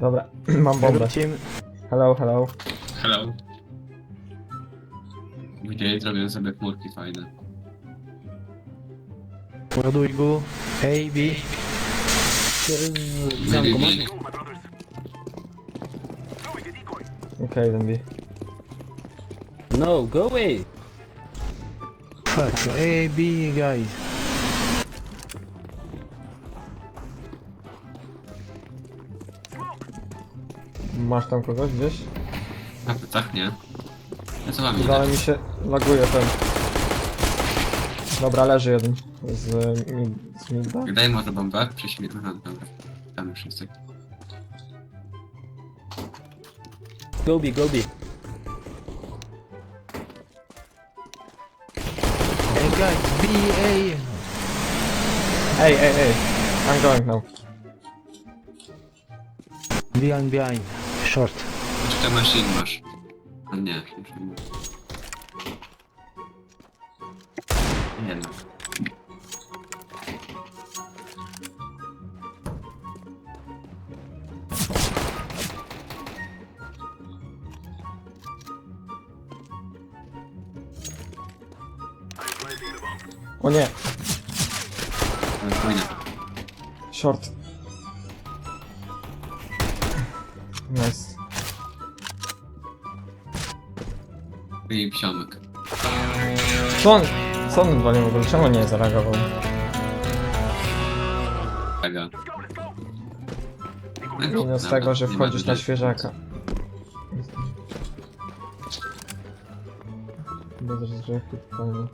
Dobra, mam bombę. Team. Hello, hello. Hello. Gdzie zrobię sobie chmurki fajne. Where do we go? A, B. Okej, okay, B. No, go away. Fuck, A, B, guys. Masz tam kogoś gdzieś? Na pytach nie. Ja co wam Ale idę? mi się laguje ten. Dobra, leży jeden. Z, mi, z Midda. Daj może bombę, prześmie... Aha, dobra. Tam już jest. Go B, go B. Hey guys, B, A. Ej, ej, ej. I'm going now. Behind, behind. Short. Czy to machine masz? A nie, już nie masz. Nie no. I psiomek. Co on, co on walił w ogóle? Czemu nie zareagował? Tego. Minus tego, że wchodzisz na świeżaka. Bez rozgrzewki totalnie.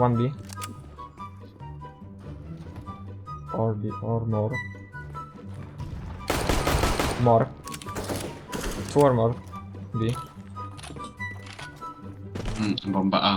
One B. Or B, or more. More. Or more. B. Mm, bomba A.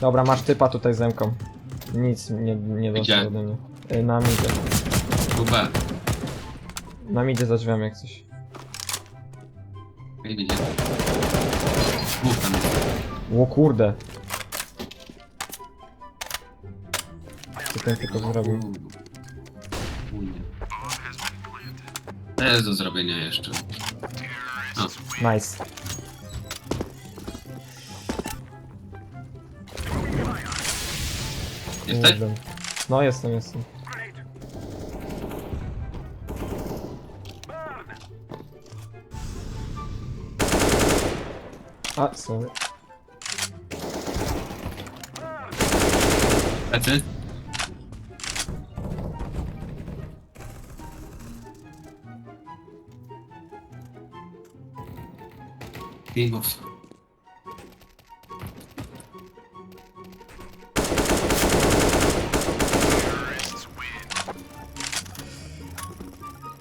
Dobra, masz typa tutaj zemką. Nic nie, nie Gdzie? dostał ode mnie. Y, Na midzie. Tu B. Na midzie za drzwiami jak coś. Ej, widzicie? Dwóch tam jest. O kurde. Ten tylko zrobił? To jest do zrobienia jeszcze. Nice. Jesteś? Kurde. No jestem, jestem. A, sorry. Lecy? Pingów.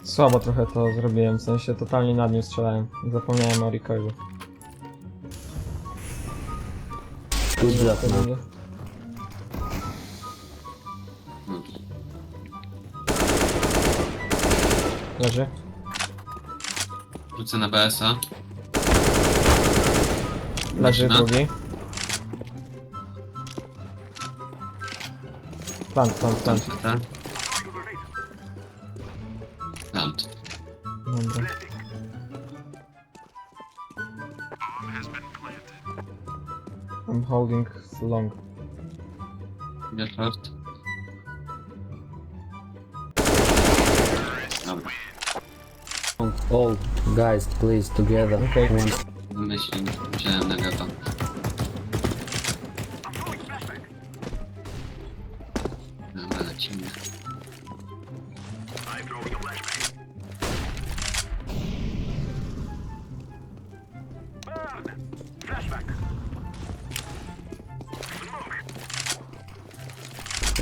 Słabo trochę to zrobiłem, w sensie totalnie nad nim strzelałem. Zapomniałem o recoilu. Będzie- No. Leży. Rzucę na BS-a. Leży Maszyna. drugi. Plant, plant, plant. Plant. Plant. Dobra. I'm holding long. Idę short. Dobra. All guys, please, together. Okay. One. Myśli, wziąłem na gata. Dobra, lecimy.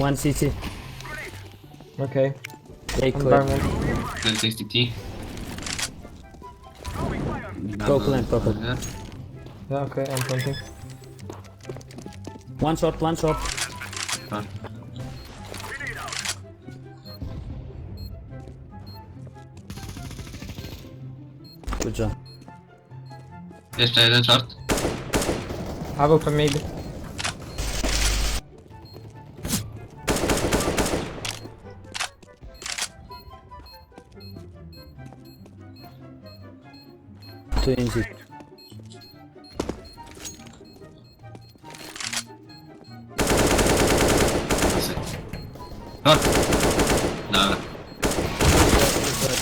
One CT. Okay. Take clear. Environment. Plant CT. Go plant, go plant. Yeah, okay, I'm planting. One shot, one shot. Dobra. Good job. Jeszcze jeden short. AWP mid. Two inches. Short. Dobra.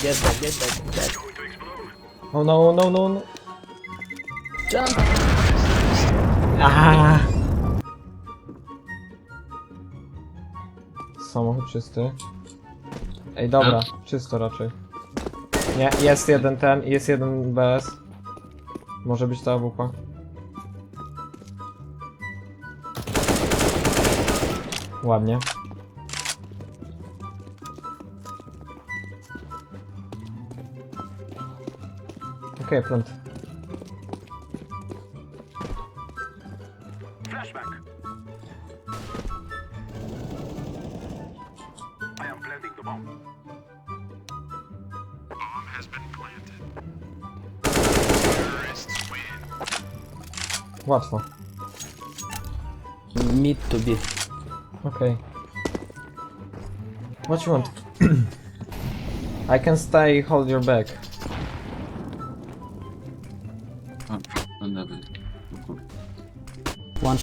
Get get get. Oh no, no, no, no. Jump! Aha. Samochód czysty. Ej, dobra, czysto raczej. Nie, jest jeden ten, jest jeden BS. Może być to AWP. Ładnie. Okej, okay, plant. Łatwo. Mid to be. Okay. What you want? I can stay, hold your back. O, no dobra. O kur- One.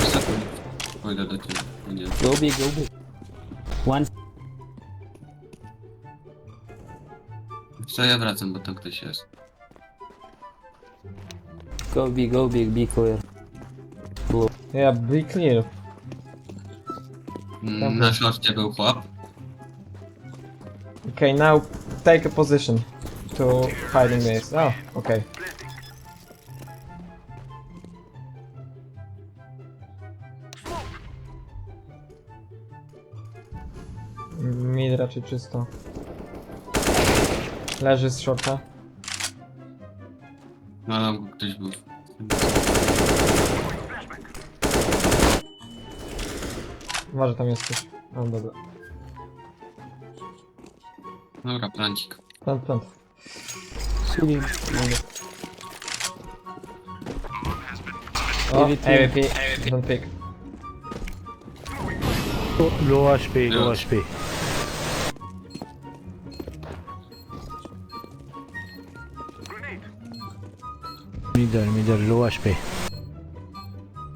Wiesz co, pój- Pójdę do ciebie. O Nie. Go big, go big. One. Co ja wracam, bo tam ktoś jest. Go big, go big, be clear. Blue. Yeah, be clear. Mm, Na shorcie był chłop. Okay, now take a position to hiding this. Oh, okay. Mid raczej czysto. Leży z shorta. No tam ktoś był. Może tam jest coś. No dobra. Dobra, plancik. Plant, plant. City. O, AWP. Don't pick. Low HP, low. HP. Middle, middle, low HP.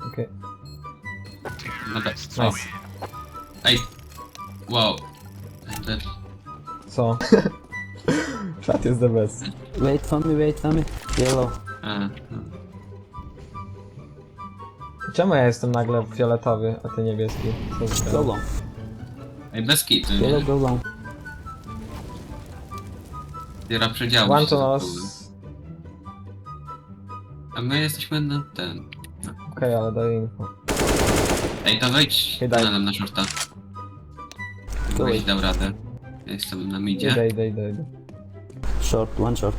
Okay. Dobra. O. Nice. Ej! Wow. Enter. Co? Chat jest the best. Wait for me, wait for me. Yellow. A, no. Czemu ja jestem nagle fioletowy, a ty niebieski? Co za Go long. Ej, bez kitu, Yellow, nie? go long. Zbiera przedziału. One się to zapomnę. A my jesteśmy na ten. Okej, ale daję info. Ej, to wejdź Ej, daj. na nam na shorta. Wejdź. dał radę. Ja jestem na midzie. Idę, idę, idę, idę. Short, one short.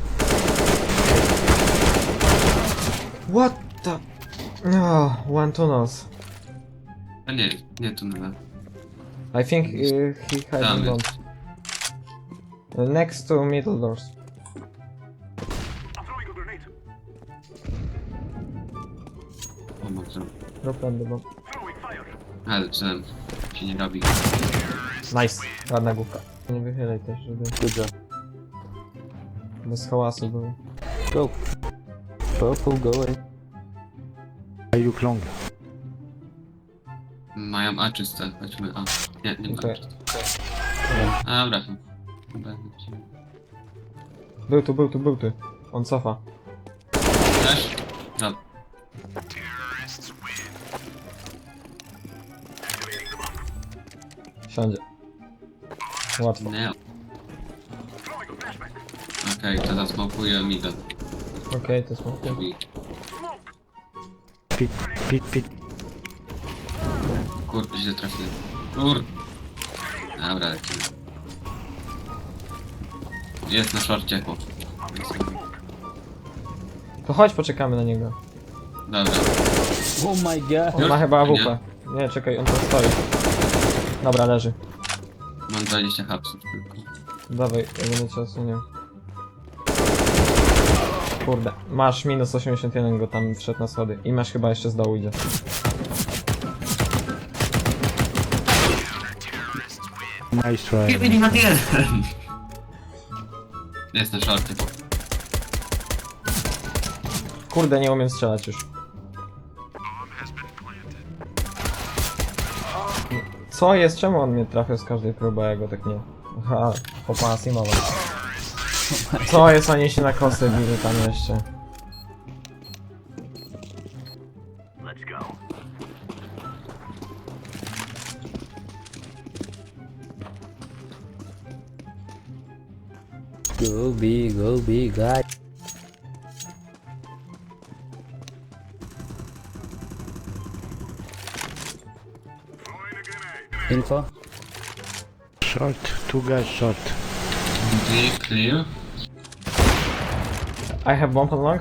What the... Oh, one to nos. A nie, nie tu nawet. I think uh, he it. don't. Uh, Next to middle doors. The bomb. Ale co tam się nie robi. Nice. Ładna główka. Nie wychylaj też, żeby Good job. bez hałasu było. Go. Purple, go away. I look long. Mają A czyste, chodźmy A. Nie, nie ma Okej. A. Dobra. Chyba lecimy. Był tu, był tu, był tu. On cofa. Też? No. Siądzie. Łatwo. Nie. Okej, to zasmokuję mi do Okej, to drzwi. Pit, pit, pit. Kurde, źle trafiłem. Kur... Dobra, lecimy. Jest na szorcie, chłop. To chodź, poczekamy na niego. Dobra. Oh my god. On ma chyba Nie. AWP. Nie, czekaj, on tam stoi. Dobra, leży. Mam 20 hapsów tylko. Dawaj, ja będę cię osłonił. Kurde, masz minus 81 go tam wszedł na schody. I masz chyba jeszcze z dołu idzie. Nice try. Kiedy ma jeden? Jest na shorty. Kurde, nie umiem strzelać już. Co jest? Czemu on mnie trafił z każdej próby, a ja go tak nie... Aha, chłopa simował. Co jest? Oni się na kosy bili tam jeszcze. Go B, go B, guy. Info. Short, two guys short. Gdzie clear? I have bomb on long?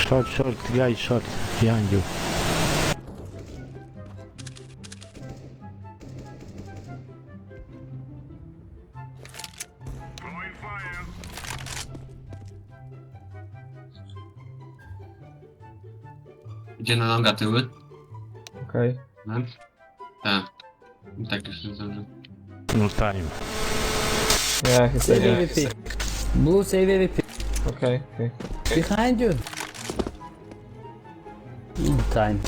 Short, short, guys short. Behind you. Idzie na longa tyły? Okej. No. Tak. Tak już nie zdążę. No time. Yeah, he Save yeah. AVP. Blue, save AVP. Okej, okej. Behind you. In time.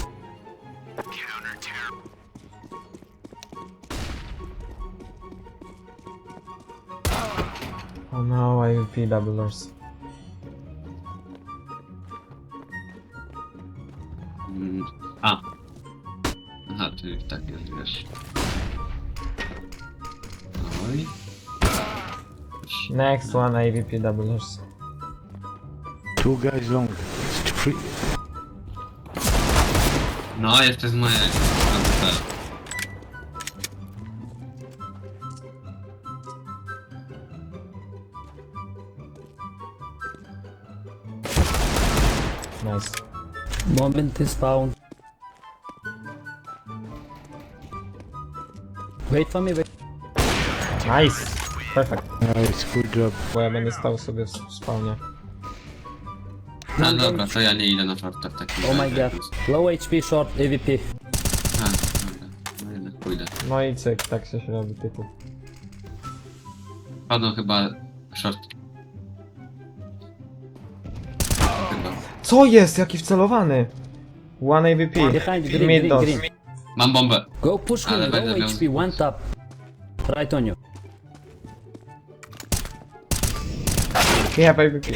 Oh no, IVP doublers. Aha, ty tak jest, wiesz. Oj. Next one IVP doublers. Two guys long. Three. No, jeszcze z mojej. AWP. Nice. Moment is found. Wait for me, wait. Nice! Perfect. Nice, good job. Bo ja będę stał sobie w spawnie. No dobra, to ja nie idę na shorta w takim Oh my razie. god. Low HP, short AVP. A, dobra. No jednak pójdę. No i cyk, tak się się robi typu. Padł chyba short. Chyba. Co jest? Jaki wcelowany? One AVP. Behind green, Mid green, green. Mam bombę. Go push him, Ale low będę miał- HP, one tap. Right on you. Have AVP.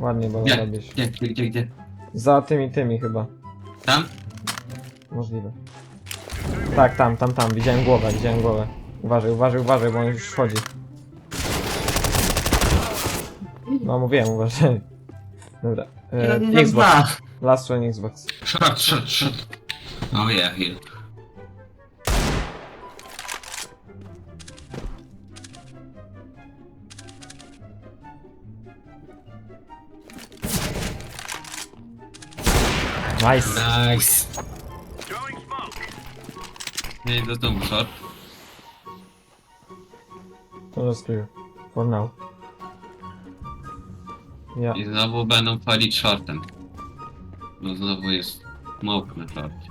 Ładnie, bo Gdzie? robisz. Gdzie, gdzie, gdzie, gdzie? Za tymi, tymi chyba. Tam? Możliwe. Tak, tam, tam, tam. Widziałem głowę, widziałem głowę. Uważaj, uważaj, uważaj, bo on już wchodzi. No mówiłem, uważaj. Dobra. E, Xbox. Last one Xbox. Short, short, short. Oh yeah, here. Nice. Nice. Nie, to znowu short. To jest clear. For now. Ja. I znowu będą palić shortem. Bo znowu jest smoke na shorcie.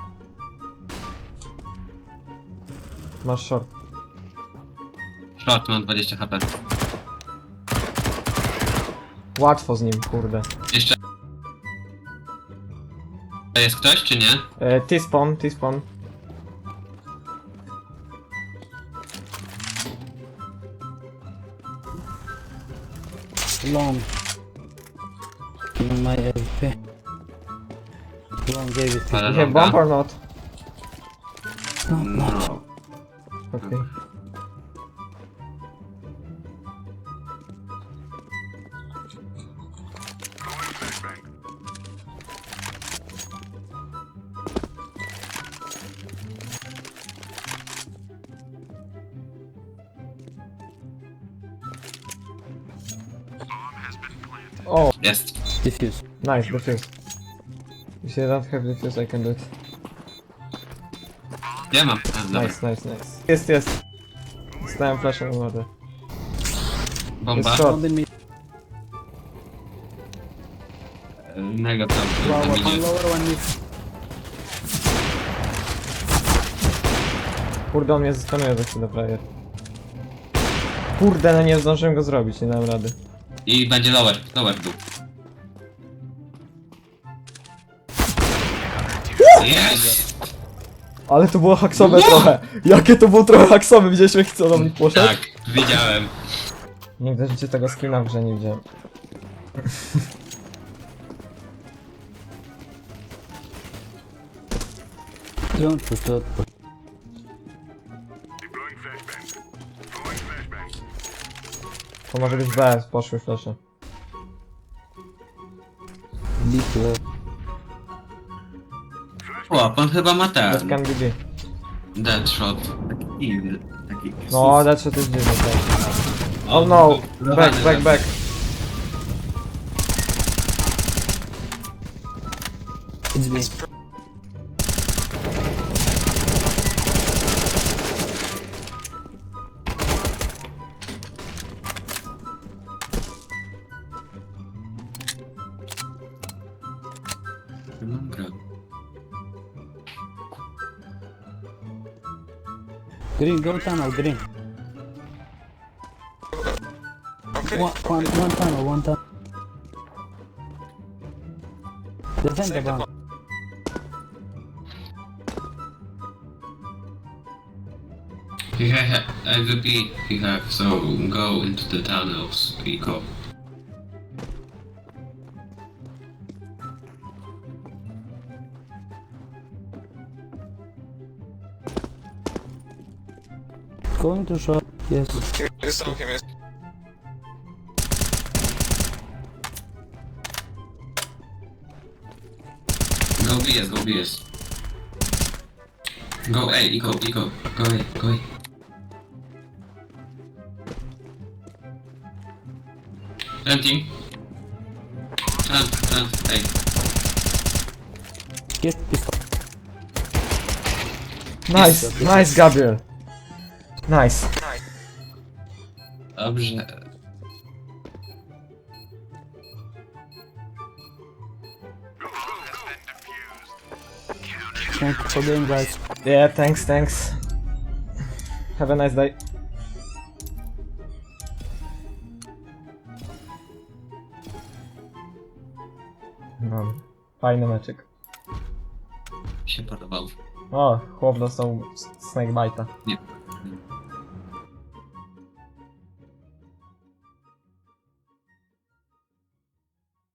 Masz short. Short mam 20 HP. Łatwo z nim, kurde. Jeszcze... Jest ktoś, czy nie? E, T-spawn, T-spawn. Long. Long AVP. Ale You have bomb or not? No, no. No. Okay. Oh, Jest. Diffuse. nice, defuse. If you don't have defuse, I can do it. Ja mam. A, dobra. Nice, nice, nice. Jest, jest. Dostałem flashem na wodę. Bomba. Jest short. Mid. Tam. Tam one idzie. lower, one mid. Kurde, on mnie zeskanuje za chwilę prawie. Kurde, no nie zdążyłem go zrobić, nie dałem rady. I będzie lower. Lower był. Yes! Ale to było haksowe trochę. Jakie to było trochę haksowe, widzieliśmy jak co do mnie poszedł? Tak, widziałem. Nigdy w życiu tego skina w grze nie widziałem. To może być BS, poszły flesze. B clear. O, pan chyba ma Bez ten. can be B. Deadshot. Taki dziwny. Taki... No, that's what is dziwne, tak. Oh no! Back, back, back. It's B. Green, go tunnel, green. One, one, one tunnel, one tunnel. Defend the bomb. He ha AVP he have, so go into the tunnels, Pico. Going to short. Yes. Jest ruchem, jest. Go BS, go BS. Go A, Eco, Eco, go A, go A. Planting. Plant, plant, A. Get pistol. Nice, nice Gabriel. Nice. Dobrze. Thank you for game, guys. Yeah, thanks, thanks. Have a nice day. No, fajny meczek. Mi się podobał. O, chłop dostał s- snakebite'a. Nie,